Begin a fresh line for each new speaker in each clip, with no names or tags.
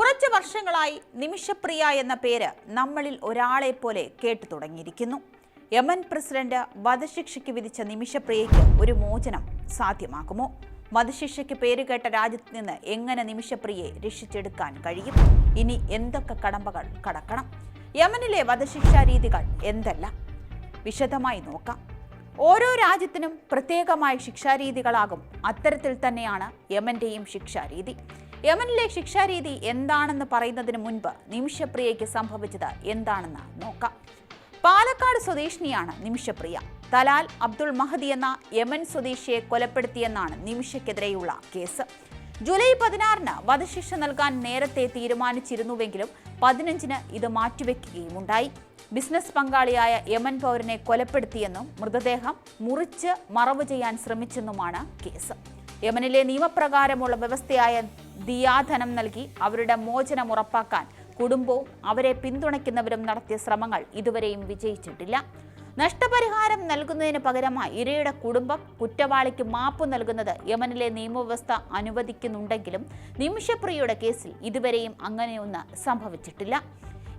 കുറച്ച് വർഷങ്ങളായി നിമിഷപ്രിയ എന്ന പേര് നമ്മളിൽ ഒരാളെ പോലെ കേട്ടു തുടങ്ങിയിരിക്കുന്നു. യമൻ പ്രസിഡന്റ് വധശിക്ഷയ്ക്ക് വിധിച്ച നിമിഷപ്രിയയ്ക്ക് ഒരു മോചനം സാധ്യമാകുമോ? വധശിക്ഷയ്ക്ക് പേരുകേട്ട രാജ്യത്ത് നിന്ന് എങ്ങനെ നിമിഷപ്രിയയെ രക്ഷിച്ചെടുക്കാൻ കഴിയും? ഇനി എന്തൊക്കെ കടമ്പകൾ കടക്കണം? യമനിലെ വധശിക്ഷാ രീതികൾ എന്തല്ല? വിശദമായി നോക്കാം. ഓരോ രാജ്യത്തിനും പ്രത്യേകമായ ശിക്ഷാരീതികളാകും അത്തരത്തിൽ തന്നെയാണ് യമന്റെയും ശിക്ഷാരീതി യമനിലെ ശിക്ഷാരീതി എന്താണെന്ന് പറയുന്നതിന് മുൻപ് നിമിഷപ്രിയയ്ക്ക് സംഭവിച്ചത് എന്താണെന്ന് നോക്കാം. പാലക്കാട് സ്വദേശിനിയാണ് നിമിഷപ്രിയ. തലാൽ അബ്ദുൾ മഹദി എന്ന യമൻ സ്വദേശിയെ കൊലപ്പെടുത്തിയെന്നാണ് നിമിഷയ്ക്കെതിരെയുള്ള കേസ്. ജൂലൈ പതിനാറിന് വധശിക്ഷ നൽകാൻ നേരത്തെ തീരുമാനിച്ചിരുന്നുവെങ്കിലും പതിനഞ്ചിന് ഇത് മാറ്റിവെക്കുകയുമുണ്ടായി. ബിസിനസ് പങ്കാളിയായ യമൻ പൗരനെ കൊലപ്പെടുത്തിയെന്നും മൃതദേഹം മുറിച്ച് മറവ് ചെയ്യാൻ ശ്രമിച്ചെന്നുമാണ് കേസ്. യമനിലെ നിയമപ്രകാരമുള്ള വ്യവസ്ഥയായ ദിയാധനം നൽകി അവരുടെ മോചനം ഉറപ്പാക്കാൻ കുടുംബവും അവരെ പിന്തുണയ്ക്കുന്നവരും നടത്തിയ ശ്രമങ്ങൾ ഇതുവരെയും വിജയിച്ചിട്ടില്ല. നഷ്ടപരിഹാരം നൽകുന്നതിന് പകരമായി ഇരയുടെ കുടുംബം കുറ്റവാളിക്ക് മാപ്പ് നൽകുന്നത് യമനിലെ നിയമവ്യവസ്ഥ അനുവദിക്കുന്നുണ്ടെങ്കിലും നിമിഷപ്രിയയുടെ കേസിൽ ഇതുവരെയും അങ്ങനെയൊന്ന് സംഭവിച്ചിട്ടില്ല.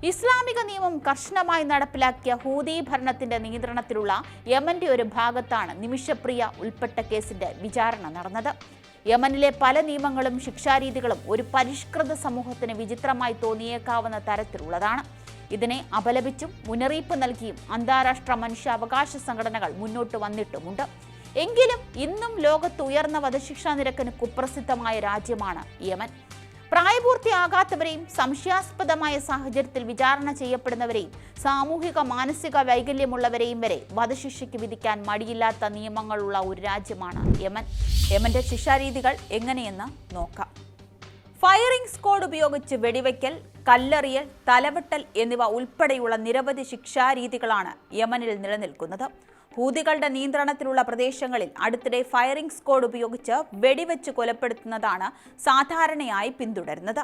ഇസ്ലാമിക നിയമം കർശനമായി നടപ്പിലാക്കിയ ഹൂതി ഭരണത്തിന്റെ നിയന്ത്രണത്തിലുള്ള യമന്റെ ഒരു ഭാഗത്താണ് നിമിഷപ്രിയ ഉൾപ്പെട്ട കേസിന്റെ വിചാരണ നടന്നത്. യമനിലെ പല നിയമങ്ങളും ശിക്ഷാരീതികളും ഒരു പരിഷ്കൃത സമൂഹത്തിന് വിചിത്രമായി തോന്നിയേക്കാവുന്ന തരത്തിലുള്ളതാണ്. ഇതിനെ അപലപിച്ചും മുന്നറിയിപ്പ് നൽകിയും അന്താരാഷ്ട്ര മനുഷ്യാവകാശ സംഘടനകൾ മുന്നോട്ട് വന്നിട്ടുമുണ്ട്. എങ്കിലും ഇന്നും ലോകത്ത് ഉയർന്ന വധശിക്ഷാ നിരക്കിന് കുപ്രസിദ്ധമായ രാജ്യമാണ് യമൻ. പ്രായപൂർത്തിയാകാത്തവരെയും സംശയാസ്പദമായ സാഹചര്യത്തിൽ വിചാരണ ചെയ്യപ്പെടുന്നവരെയും സാമൂഹിക മാനസിക വൈകല്യമുള്ളവരെയും വരെ വധശിക്ഷയ്ക്ക് വിധിക്കാൻ മടിയില്ലാത്ത നിയമങ്ങളുള്ള ഒരു രാജ്യമാണ് യമൻ. യമന്റെ ശിക്ഷാരീതികൾ എങ്ങനെയെന്ന് നോക്കാം. ഫയറിംഗ് സ്ക്വാഡ് ഉപയോഗിച്ച് വെടിവയ്ക്കൽ കല്ലെറിയൽ തലവെട്ടൽ എന്നിവ ഉൾപ്പെടെയുള്ള നിരവധി ശിക്ഷാരീതികളാണ് യമനിൽ നിലനിൽക്കുന്നത്. ഹൂതികളുടെ നിയന്ത്രണത്തിലുള്ള പ്രദേശങ്ങളിൽ അടുത്തിടെ ഫയറിംഗ് സ്ക്വാഡ് ഉപയോഗിച്ച് വെടിവെച്ച് കൊലപ്പെടുത്തുന്നതാണ് സാധാരണയായി പിന്തുടരുന്നത്.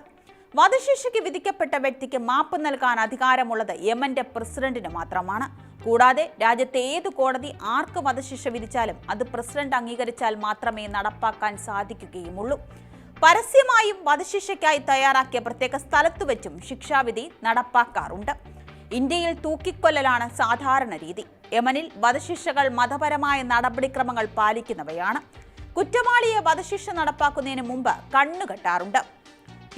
വധശിക്ഷയ്ക്ക് വിധിക്കപ്പെട്ട വ്യക്തിക്ക് മാപ്പ് നൽകാൻ അധികാരമുള്ളത് യമന്റെ പ്രസിഡന്റിന് മാത്രമാണ്. കൂടാതെ രാജ്യത്തെ ഏത് കോടതി ആർക്ക് വധശിക്ഷ വിധിച്ചാലും അത് പ്രസിഡന്റ് അംഗീകരിച്ചാൽ മാത്രമേ നടപ്പാക്കാൻ സാധിക്കുകയുമുള്ളൂ. പരസ്യമായും വധശിക്ഷയ്ക്കായി തയ്യാറാക്കിയ പ്രത്യേക സ്ഥലത്തു വെച്ചും ശിക്ഷാവിധി നടപ്പാക്കാറുണ്ട്. ഇന്ത്യയിൽ തൂക്കിക്കൊല്ലലാണ് സാധാരണ രീതി. യമനിൽ വധശിക്ഷകൾ മതപരമായ നടപടിക്രമങ്ങൾ പാലിക്കുന്നവയാണ്. കുറ്റവാളിയെ വധശിക്ഷ നടപ്പാക്കുന്നതിന് മുമ്പ് കണ്ണുകെട്ടാറുണ്ട്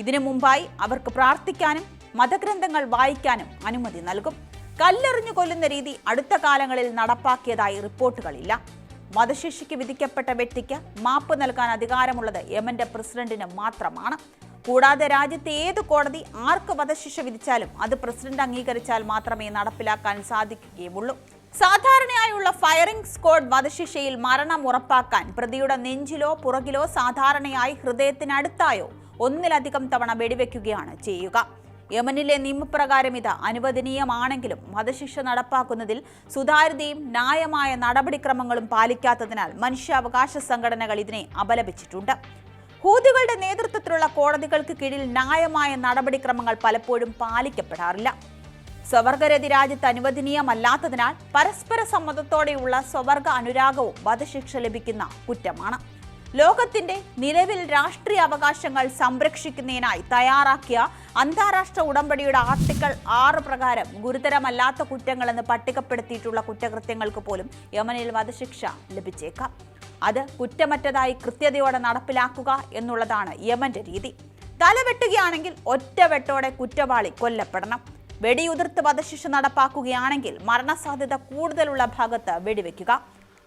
ഇതിനു മുമ്പായി അവർക്ക് പ്രാർത്ഥിക്കാനും മതഗ്രന്ഥങ്ങൾ വായിക്കാനും അനുമതി നൽകും. കല്ലെറിഞ്ഞു കൊല്ലുന്ന രീതി അടുത്ത കാലങ്ങളിൽ നടപ്പാക്കിയതായി റിപ്പോർട്ടുകളില്ല. വധശിക്ഷയ്ക്ക് വിധിക്കപ്പെട്ട വ്യക്തിക്ക് മാപ്പ് നൽകാൻ അധികാരമുള്ളത് യമന്റെ പ്രസിഡന്റിന് മാത്രമാണ്. കൂടാതെ രാജ്യത്തെ ഏത് കോടതി ആർക്ക് വധശിക്ഷ വിധിച്ചാലും അത് പ്രസിഡന്റ് അംഗീകരിച്ചാൽ മാത്രമേ നടപ്പിലാക്കാൻ സാധിക്കുകയുള്ളൂ. സാധാരണയായുള്ള ഫയറിംഗ് സ്ക്വാഡ് വധശിക്ഷയിൽ മരണം ഉറപ്പാക്കാൻ പ്രതിയുടെ നെഞ്ചിലോ പുറകിലോ സാധാരണയായി ഹൃദയത്തിനടുത്തായോ ഒന്നിലധികം തവണ വെടിവെക്കുകയാണ് ചെയ്യുക. യമനിലെ നിയമപ്രകാരം ഇത് അനുവദനീയമാണെങ്കിലും വധശിക്ഷ നടപ്പാക്കുന്നതിൽ സുതാര്യതയും ന്യായമായ നടപടിക്രമങ്ങളും പാലിക്കാത്തതിനാൽ മനുഷ്യാവകാശ സംഘടനകൾ ഇതിനെ അപലപിച്ചിട്ടുണ്ട്. ഹൂതികളുടെ നേതൃത്വത്തിലുള്ള കോടതികൾക്ക് കീഴിൽ ന്യായമായ നടപടിക്രമങ്ങൾ പലപ്പോഴും പാലിക്കപ്പെടാറില്ല. സ്വവർഗരതി രാജ്യത്ത് അനുവദനീയമല്ലാത്തതിനാൽ പരസ്പര സമ്മതത്തോടെയുള്ള സ്വവർഗ അനുരാഗവും വധശിക്ഷ ലഭിക്കുന്ന കുറ്റമാണ്. ലോകത്തിന്റെ നിലവിൽ രാഷ്ട്രീയ അവകാശങ്ങൾ സംരക്ഷിക്കുന്നതിനായി തയ്യാറാക്കിയ അന്താരാഷ്ട്ര ഉടമ്പടിയുടെ ആർട്ടിക്കിൾ ആറ് പ്രകാരം ഗുരുതരമല്ലാത്ത കുറ്റങ്ങളെന്ന് പട്ടികപ്പെടുത്തിയിട്ടുള്ള കുറ്റകൃത്യങ്ങൾക്ക് പോലും യമനിൽ വധശിക്ഷ ലഭിച്ചേക്കാം. അത് കുറ്റമറ്റതായി കൃത്യതയോടെ നടപ്പിലാക്കുക എന്നുള്ളതാണ് യമന്റെ രീതി. തലവെട്ടുകയാണെങ്കിൽ ഒറ്റവെട്ടോടെ കുറ്റവാളി കൊല്ലപ്പെടണം. വെടിയുതിർത്ത് വധശിക്ഷ നടപ്പാക്കുകയാണെങ്കിൽ മരണസാധ്യത കൂടുതലുള്ള ഭാഗത്ത് വെടിവെക്കുക.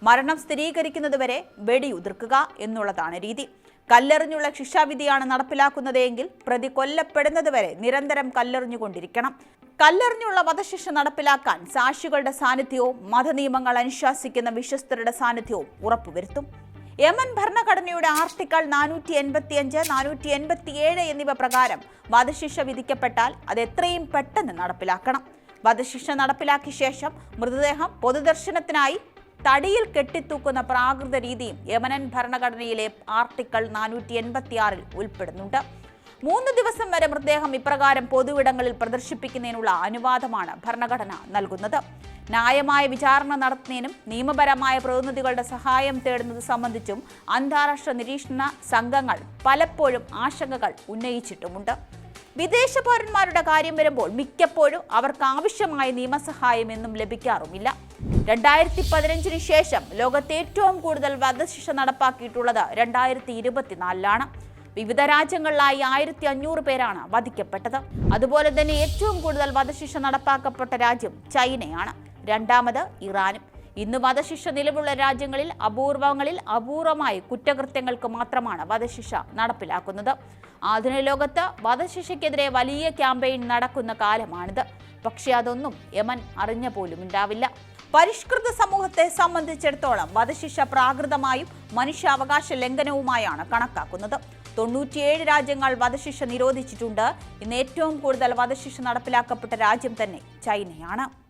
മരണം സ്ഥിരീകരിക്കുന്നതുവരെ വെടിയുതിർക്കുക എന്നുള്ളതാണ് രീതി. കല്ലെറിഞ്ഞുള്ള ശിക്ഷാവിധിയാണ് നടപ്പിലാക്കുന്നതെങ്കിൽ പ്രതി കൊല്ലപ്പെടുന്നതുവരെ നിരന്തരം കല്ലെറിഞ്ഞുകൊണ്ടിരിക്കണം. കല്ലെറിഞ്ഞുള്ള വധശിക്ഷ നടപ്പിലാക്കാൻ സാക്ഷികളുടെ സാന്നിധ്യവും മതനിയമങ്ങൾ അനുശാസിക്കുന്ന വിശ്വസ്തരുടെ സാന്നിധ്യവും ഉറപ്പുവരുത്തും. യമൻ ഭരണഘടനയുടെ ആർട്ടിക്കിൾ നാനൂറ്റി എൺപത്തി അഞ്ച് നാനൂറ്റി എൺപത്തി ഏഴ് എന്നിവ പ്രകാരം വധശിക്ഷ വിധിക്കപ്പെട്ടാൽ അത് എത്രയും പെട്ടെന്ന് നടപ്പിലാക്കണം. വധശിക്ഷ നടപ്പിലാക്കിയ ശേഷം മൃതദേഹം പൊതുദർശനത്തിനായി തടിയിൽ കെട്ടിത്തൂക്കുന്ന പ്രാകൃത രീതിയും യമനൻ ഭരണഘടനയിലെ ആർട്ടിക്കിൾ നാനൂറ്റി എൺപത്തിയാറിൽ ഉൾപ്പെടുന്നുണ്ട്. മൂന്ന് ദിവസം വരെ മൃതദേഹം ഇപ്രകാരം പൊതുവിടങ്ങളിൽ പ്രദർശിപ്പിക്കുന്നതിനുള്ള അനുവാദമാണ് ഭരണഘടന നൽകുന്നത്. ന്യായമായ വിചാരണ നടത്തുന്നതിനും നിയമപരമായ പ്രതിനിധികളുടെ സഹായം തേടുന്നത് സംബന്ധിച്ചും അന്താരാഷ്ട്ര നിരീക്ഷണ സംഘങ്ങൾ പലപ്പോഴും ആശങ്കകൾ ഉന്നയിച്ചിട്ടുമുണ്ട്. വിദേശ പൗരന്മാരുടെ കാര്യം വരുമ്പോൾ മിക്കപ്പോഴും അവർക്ക് ആവശ്യമായ നിയമസഹായം എന്നും ലഭിക്കാറുമില്ല. രണ്ടായിരത്തി പതിനഞ്ചിന് ശേഷം ലോകത്ത് ഏറ്റവും കൂടുതൽ വധശിക്ഷ നടപ്പാക്കിയിട്ടുള്ളത് രണ്ടായിരത്തി ഇരുപത്തിനാലിലാണ് വിവിധ രാജ്യങ്ങളിലായി ആയിരത്തി അഞ്ഞൂറ് പേരാണ് വധിക്കപ്പെട്ടത്. അതുപോലെ തന്നെ ഏറ്റവും കൂടുതൽ വധശിക്ഷ നടപ്പാക്കപ്പെട്ട രാജ്യം ചൈനയാണ്. രണ്ടാമത് ഇറാനും. ഇന്ന് വധശിക്ഷ നിലവിലുള്ള രാജ്യങ്ങളിൽ അപൂർവങ്ങളിൽ അപൂർവമായി കുറ്റകൃത്യങ്ങൾക്ക് മാത്രമാണ് വധശിക്ഷ നടപ്പിലാക്കുന്നത്. ആധുനിക ലോകത്ത് വധശിക്ഷയ്ക്കെതിരെ വലിയ ക്യാമ്പയിൻ നടക്കുന്ന കാലമാണിത്. പക്ഷേ അതൊന്നും യമൻ അറിഞ്ഞ പോലും ഉണ്ടാവില്ല. പരിഷ്കൃത സമൂഹത്തെ സംബന്ധിച്ചിടത്തോളം വധശിക്ഷ പ്രാകൃതമായും മനുഷ്യാവകാശ ലംഘനവുമായാണ് കണക്കാക്കുന്നത്. തൊണ്ണൂറ്റിയേഴ് രാജ്യങ്ങൾ വധശിക്ഷ നിരോധിച്ചിട്ടുണ്ട്. ഇന്ന് ഏറ്റവും കൂടുതൽ വധശിക്ഷ നടപ്പിലാക്കപ്പെട്ട രാജ്യം തന്നെ ചൈനയാണ്.